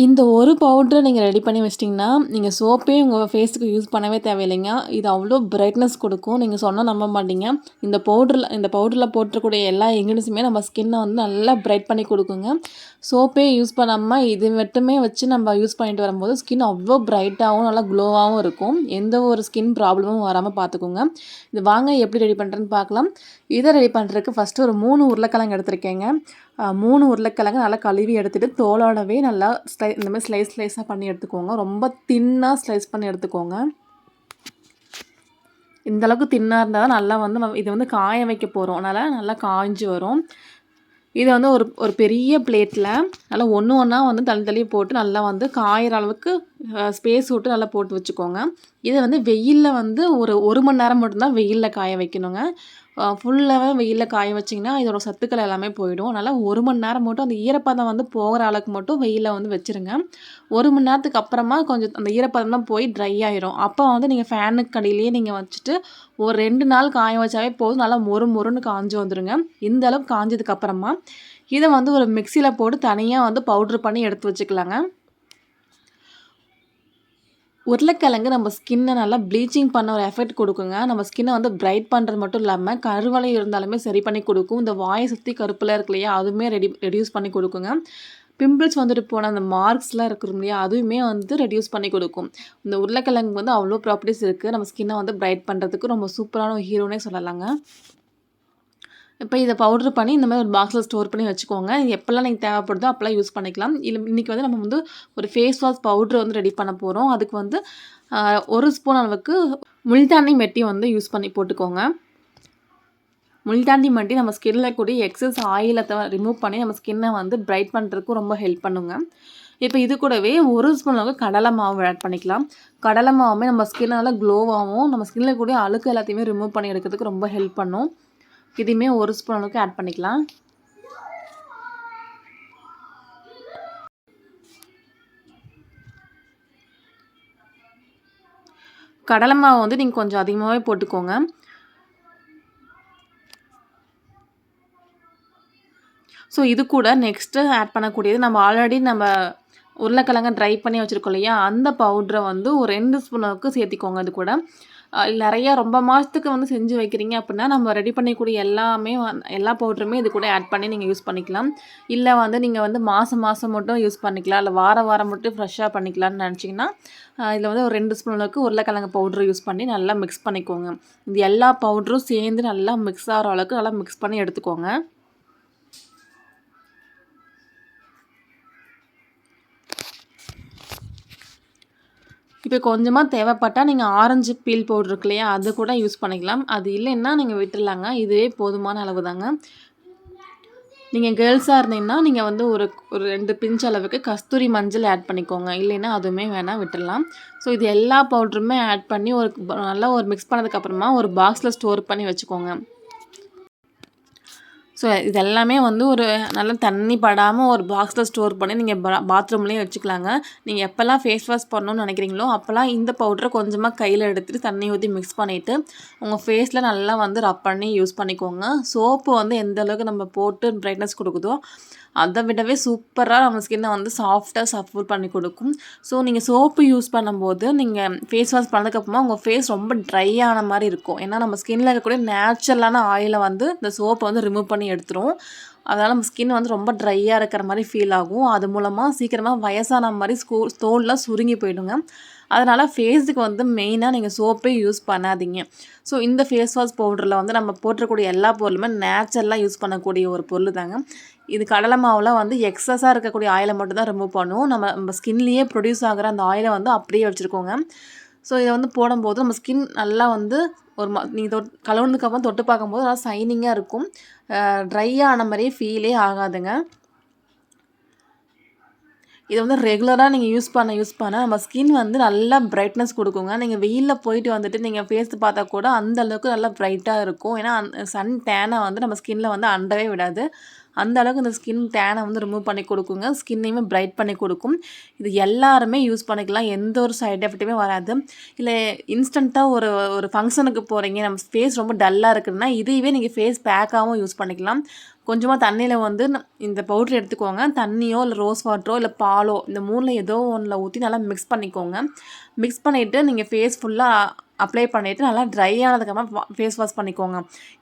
இந்த ஒரு பவுடரை நீங்கள் ரெடி பண்ணி வச்சிட்டிங்கன்னா, நீங்கள் சோப்பே உங்கள் ஃபேஸுக்கு யூஸ் பண்ணவே தேவையில்லைங்க. இது அவ்வளோ பிரைட்னஸ் கொடுக்கும். நீங்கள் சொன்னால் நம்ப மாட்டீங்க. இந்த பவுடரில் இந்த பவுடரில் போட்டிருக்கூடிய எல்லா இன்க்ரீடியன்ஸுமே நம்ம ஸ்கின்னை வந்து நல்லா பிரைட் பண்ணி கொடுக்குங்க. சோப்பே யூஸ் பண்ணாமல் இது மட்டுமே வச்சு நம்ம யூஸ் பண்ணிட்டு வரும்போது, ஸ்கின் அவ்வளோ பிரைட்டாகவும் நல்லா க்ளோவாகவும் இருக்கும். எந்த ஒரு ஸ்கின் ப்ராப்ளமும் வராமல் பார்த்துக்கோங்க. இது வாங்க எப்படி ரெடி பண்ணுறேன்னு பார்க்கலாம். இதை ரெடி பண்ணுறதுக்கு ஃபஸ்ட்டு ஒரு மூணு உருளைக்கிழங்கு எடுத்திருக்கேங்க. மூணு உருளைக்கிழங்கு நல்லா கழுவி எடுத்துகிட்டு தோலோடவே நல்லா ஸ்லை இந்த மாதிரி ஸ்லைஸ் ஸ்லைஸாக பண்ணி எடுத்துக்கோங்க. ரொம்ப தின்னாக ஸ்லைஸ் பண்ணி எடுத்துக்கோங்க. இந்த அளவுக்கு இருந்தால் தான் நல்லா வந்து நம்ம வந்து காய வைக்க போகிறோம் அதனால் நல்லா காய்ஞ்சு வரும். இதை வந்து ஒரு ஒரு பெரிய பிளேட்டில் நல்லா ஒன்று ஒன்றா வந்து தள்ளி தள்ளி போட்டு நல்லா வந்து காயிற அளவுக்கு ஸ்பேஸ் விட்டு நல்லா போட்டு வச்சுக்கோங்க. இதை வந்து வெயிலில் வந்து ஒரு ஒரு மணி நேரம் மட்டும்தான் வெயிலில் காய வைக்கணுங்க. ஃபுல்லாகவே வெயிலில் காய வச்சிங்கன்னா, இதோட சத்துக்கள் எல்லாமே போயிடும். அதனால் ஒரு மணி நேரம் மட்டும் அந்த ஈரப்பதம் வந்து போகிற அளவுக்கு மட்டும் வெயிலில் வந்து வச்சுருங்க. ஒரு மணி நேரத்துக்கு அப்புறமா கொஞ்சம் அந்த ஈரப்பதம்லாம் போய் ட்ரை ஆயிரும். அப்போ வந்து நீங்கள் ஃபேனுக்கு அடியிலேயே நீங்கள் வச்சுட்டு, ஒரு ரெண்டு நாள் காய வச்சாவே போதும். நல்லா மொறு மொறுன்னு காஞ்சு வந்துடுங்க இந்த அளவுக்கு காஞ்சதுக்கப்புறமா இதை வந்து ஒரு மிக்சியில் போட்டு தனியாக வந்து பவுட்ரு பண்ணி எடுத்து வச்சுக்கலாங்க. உருளைக்கிழங்கு நம்ம ஸ்கின்னை நல்லா ப்ளீச்சிங் பண்ண ஒரு எஃபெக்ட் கொடுக்குங்க நம்ம ஸ்கின்னை வந்து பிரைட் பண்ணுறது மட்டும் இல்லாமல் கருவலை இருந்தாலுமே சரி பண்ணி கொடுக்கும் இந்த வாயை சுற்றி கருப்பில் இருக்கு இல்லையா? அதுவுமே ரெடி ரெடியூஸ் பண்ணி கொடுக்குங்க பிம்பிள்ஸ் வந்துட்டு போன அந்த மார்க்ஸ்லாம் இருக்கிறோம் இல்லையா? அதுவுமே வந்து ரெடியூஸ் பண்ணி கொடுக்கும் இந்த உருளைக்கிழங்கு வந்து அவ்வளோ ப்ராப்பர்ட்டிஸ் இருக்குது நம்ம ஸ்கின்னை வந்து பிரைட் பண்ணுறதுக்கு ரொம்ப சூப்பரான ஒரு ஹீரோனே சொல்லலாங்க. இப்போ இதை பவுடர் பண்ணி இந்த மாதிரி ஒரு பாக்ஸில் ஸ்டோர் பண்ணி வச்சுக்கோங்க. இது நீங்கள் தேவைப்படுதோ அப்போல்லாம் யூஸ் பண்ணிக்கலாம். இல்லை இன்றைக்கி வந்து நம்ம வந்து ஒரு ஃபேஸ் வாஷ் பவுட்ரு வந்து ரெடி பண்ண போகிறோம் அதுக்கு வந்து ஒரு ஸ்பூன் அளவுக்கு முள்தாண்டி மெட்டி வந்து யூஸ் பண்ணி போட்டுக்கோங்க. முள்தாண்டி மெட்டி நம்ம ஸ்கின்ல கூடிய எக்ஸஸ் ஆயிலத்தை ரிமூவ் பண்ணி நம்ம ஸ்கின்னை வந்து பிரைட் பண்ணுறதுக்கு ரொம்ப ஹெல்ப் பண்ணுங்க. இப்போ இது கூடவே ஒரு ஸ்பூன் அளவுக்கு கடலை மாவு ஆட் பண்ணிக்கலாம். கடலை மாவுமே நம்ம ஸ்கின்னால் க்ளோவாகவும் நம்ம ஸ்கின்ல கூடிய அழுக்கு எல்லாத்தையுமே ரிமூவ் பண்ணி எடுக்கிறதுக்கு ரொம்ப ஹெல்ப் பண்ணும். இதையுமே ஒரு ஸ்பூன் அளவுக்கு ஆட் பண்ணிக்கலாம். கடலை மாவு வந்து நீங்கள் கொஞ்சம் அதிகமாகவே போட்டுக்கோங்க. ஸோ இது கூட நெக்ஸ்ட்டு ஆட் பண்ணக்கூடியது நம்ம ஆல்ரெடி நம்ம உருளைக்கிழங்க ட்ரை பண்ணி வச்சிருக்கோம் இல்லையா? அந்த பவுட்ரை வந்து ஒரு ரெண்டு ஸ்பூன் அளவுக்கு சேர்த்திக்கோங்க அது கூட. நிறையா ரொம்ப மாதத்துக்கு வந்து செஞ்சு வைக்கிறீங்க அப்படின்னா நம்ம ரெடி பண்ணிக்கூடிய எல்லாமே எல்லா பவுடருமே இது கூட ஆட் பண்ணி நீங்கள் யூஸ் பண்ணிக்கலாம். இல்லை வந்து நீங்கள் வந்து மாதம் மாதம் மட்டும் யூஸ் பண்ணிக்கலாம். இல்லை வாரம் வாரம் மட்டும் ஃப்ரெஷ்ஷாக பண்ணிக்கலாம்னு நினச்சிங்கன்னா இதில் வந்து ஒரு ரெண்டு ஸ்பூன் அளவுக்கு உருளைக்கிழங்கு பவுடர் யூஸ் பண்ணி நல்லா மிக்ஸ் பண்ணிக்கோங்க. இது எல்லா பவுடரும் சேர்ந்து நல்லா மிக்ஸ் ஆகிற அளவுக்கு நல்லா மிக்ஸ் பண்ணி எடுத்துக்கோங்க. இப்போ கொஞ்சமாக தேவைப்பட்டால் நீங்கள் ஆரஞ்சு பீல் பவுடர் இருக்கு இல்லையா? அது கூட யூஸ் பண்ணிக்கலாம். அது இல்லைன்னா நீங்கள் விட்டுடலாங்க இதுவே போதுமான அளவு தாங்க. நீங்கள் கேர்ள்ஸாக இருந்தீங்கன்னா, நீங்கள் வந்து ஒரு ஒரு ரெண்டு பிஞ்ச் அளவுக்கு கஸ்தூரி மஞ்சள் ஆட் பண்ணிக்கோங்க. இல்லைன்னா அதுவுமே வேணால் விட்டுடலாம் ஸோ இது எல்லா பவுடருமே ஆட் பண்ணி ஒரு நல்லா ஒரு மிக்ஸ் பண்ணதுக்கப்புறமா ஒரு பாக்ஸில் ஸ்டோர் பண்ணி வச்சுக்கோங்க. ஸோ இது எல்லாமே வந்து ஒரு நல்லா தண்ணி படாமல் ஒரு பாக்ஸில் ஸ்டோர் பண்ணி நீங்கள் பா பாத்ரூம்லேயே வச்சுக்கலாங்க. நீங்கள் எப்போல்லாம் ஃபேஸ் வாஷ் பண்ணணும்னு நினைக்கிறீங்களோ அப்போல்லாம் இந்த பவுடரை கொஞ்சமாக கையில் எடுத்துகிட்டு தண்ணி ஊற்றி மிக்ஸ் பண்ணிவிட்டு உங்கள் ஃபேஸில் நல்லா வந்து ரப் பண்ணி யூஸ் பண்ணிக்கோங்க. சோப்பு வந்து எந்த அளவுக்கு நம்ம போட்டு பிரைட்னஸ் கொடுக்குதோ அதை விடவே சூப்பராக நம்ம ஸ்கின்னை வந்து சாஃப்டாக சஃப்ட் பண்ணி கொடுக்கும் ஸோ நீங்கள் சோப்பு யூஸ் பண்ணும்போது, நீங்கள் ஃபேஸ் வாஷ் பண்ணதுக்கப்புறமா உங்கள் ஃபேஸ் ரொம்ப ட்ரை ஆன மாதிரி இருக்கும். ஏன்னா நம்ம ஸ்கின்னில் இருக்கக்கூடிய நேச்சுரலான ஆயிலை வந்து இந்த சோப்பை வந்து ரிமூவ் பண்ணி எடுத்துரும். அதனால் நம்ம ஸ்கின் வந்து ரொம்ப ட்ரையாக இருக்கிற மாதிரி ஃபீல் ஆகும். அது மூலமாக சீக்கிரமாக வயசான மாதிரி ஸ்கூ தோல்லாம் சுருங்கி போயிடுங்க. அதனால் ஃபேஸுக்கு வந்து மெயினாக நீங்கள் சோப்பே யூஸ் பண்ணாதீங்க. ஸோ இந்த ஃபேஸ் வாஷ் பவுடரில் வந்து நம்ம போட்டிருக்கக்கூடிய எல்லா பொருளுமே நேச்சுரலாக யூஸ் பண்ணக்கூடிய ஒரு பொருள் தாங்க. இது கடலை மாவில் வந்து எக்ஸஸாக இருக்கக்கூடிய ஆயிலை மட்டும் தான் ரிமூவ் பண்ணும். நம்ம நம்ம ஸ்கின்லேயே ப்ரொடியூஸ் ஆகுற அந்த ஆயிலை வந்து அப்படியே வச்சுருக்கோங்க ஸோ இதை வந்து போடும்போது நம்ம ஸ்கின் நல்லா வந்து ஒரு மா நீங்கள் தொட் கழுவுனதுக்கப்புறம் தொட்டு பார்க்கும்போது நல்லா சைனிங்காக இருக்கும். ட்ரையான ட்ரை ஆன ஃபீலே ஆகாதுங்க. இதை வந்து ரெகுலராக நீங்கள் யூஸ் பண்ண யூஸ் பண்ண நம்ம ஸ்கின் வந்து நல்லா பிரைட்னஸ் கொடுக்குங்க நீங்கள் வெயிலில் போயிட்டு வந்துட்டு நீங்கள் ஃபேஸ் பார்த்தா கூட அந்தளவுக்கு நல்லா ப்ரைட்டாக இருக்கும். ஏன்னா, சன் டேனை வந்து நம்ம ஸ்கின்னில் வந்து அண்டவே விடாது. அந்த அளவுக்கு இந்த ஸ்கின் டேனை வந்து ரிமூவ் பண்ணி கொடுக்குங்க. ஸ்கின்னையுமே பிரைட் பண்ணி கொடுக்கும். இது எல்லாருமே யூஸ் பண்ணிக்கலாம். எந்த ஒரு சைட் எஃபெக்ட்டுமே வராது. இல்லை இன்ஸ்டண்ட்டாக ஒரு ஒரு ஃபங்க்ஷனுக்கு போகிறீங்க நம்ம ஃபேஸ் ரொம்ப டல்லாக இருக்குதுன்னா இதையவே நீங்கள் ஃபேஸ் பேக்காகவும் யூஸ் பண்ணிக்கலாம். கொஞ்சமாக தண்ணியில் வந்து ந- இந்த பவுட்ரு எடுத்துக்கோங்க. தண்ணியோ இல்லை ரோஸ் வாட்டரோ இல்லை பாலோ இந்த மூணில் ஏதோ ஒன்றில் ஊற்றி நல்லா மிக்ஸ் பண்ணிக்கோங்க. மிக்ஸ் பண்ணிவிட்டு நீங்கள் ஃபேஸ் ஃபுல்லாக அப்ளை பண்ணிவிட்டு நல்லா ட்ரை ஆனதுக்கப்புறம் ஃபேஸ் வாஷ் பண்ணிக்கோங்க.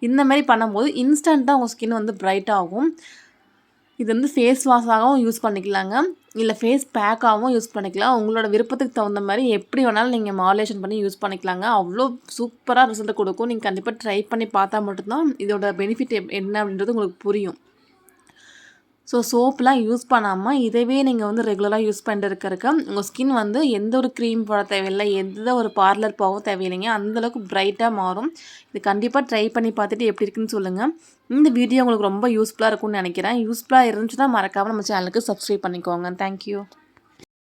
இந்த மாதிரி பண்ணும்போது இன்ஸ்டண்ட்டாக உங்கள் ஸ்கின் வந்து பிரைட் ஆகும். இது வந்து ஃபேஸ் வாஷாகவும் யூஸ் பண்ணிக்கலாங்க. இல்லை ஃபேஸ் பேக்காகவும் யூஸ் பண்ணிக்கலாம். உங்களோட விருப்பத்துக்கு தகுந்த மாதிரி எப்படி வேணாலும் நீங்கள் மாலேஷன் பண்ணி யூஸ் பண்ணிக்கலாங்க. அவ்வளோ சூப்பராக ரிசல்ட் கொடுக்கும். நீங்கள் கண்டிப்பாக ட்ரை பண்ணி பார்த்தா மட்டும்தான் இதோட பெனிஃபிட் என்ன அப்படின்றது உங்களுக்கு புரியும். ஸோ சோப்லாம் யூஸ் பண்ணாமல் இதவே நீங்கள் வந்து ரெகுலராக யூஸ் பண்ணிட்டு இருக்கிறக்க உங்கள் ஸ்கின் வந்து எந்த ஒரு க்ரீம் போட தேவையில்லை எந்த ஒரு பார்லர் போகவும் தேவையில்லைங்க. அந்தளவுக்கு பிரைட்டாக மாறும். இது கண்டிப்பாக ட்ரை பண்ணி பார்த்துட்டு எப்படி இருக்குன்னு சொல்லுங்கள் இந்த வீடியோ உங்களுக்கு ரொம்ப யூஸ்ஃபுல்லாக இருக்கும்னு நினைக்கிறேன். யூஸ்ஃபுல்லாக இருந்துச்சுன்னா மறக்காமல் நம்ம சேனலுக்கு சப்ஸ்கிரைப் பண்ணிக்கோங்க. தேங்க்யூ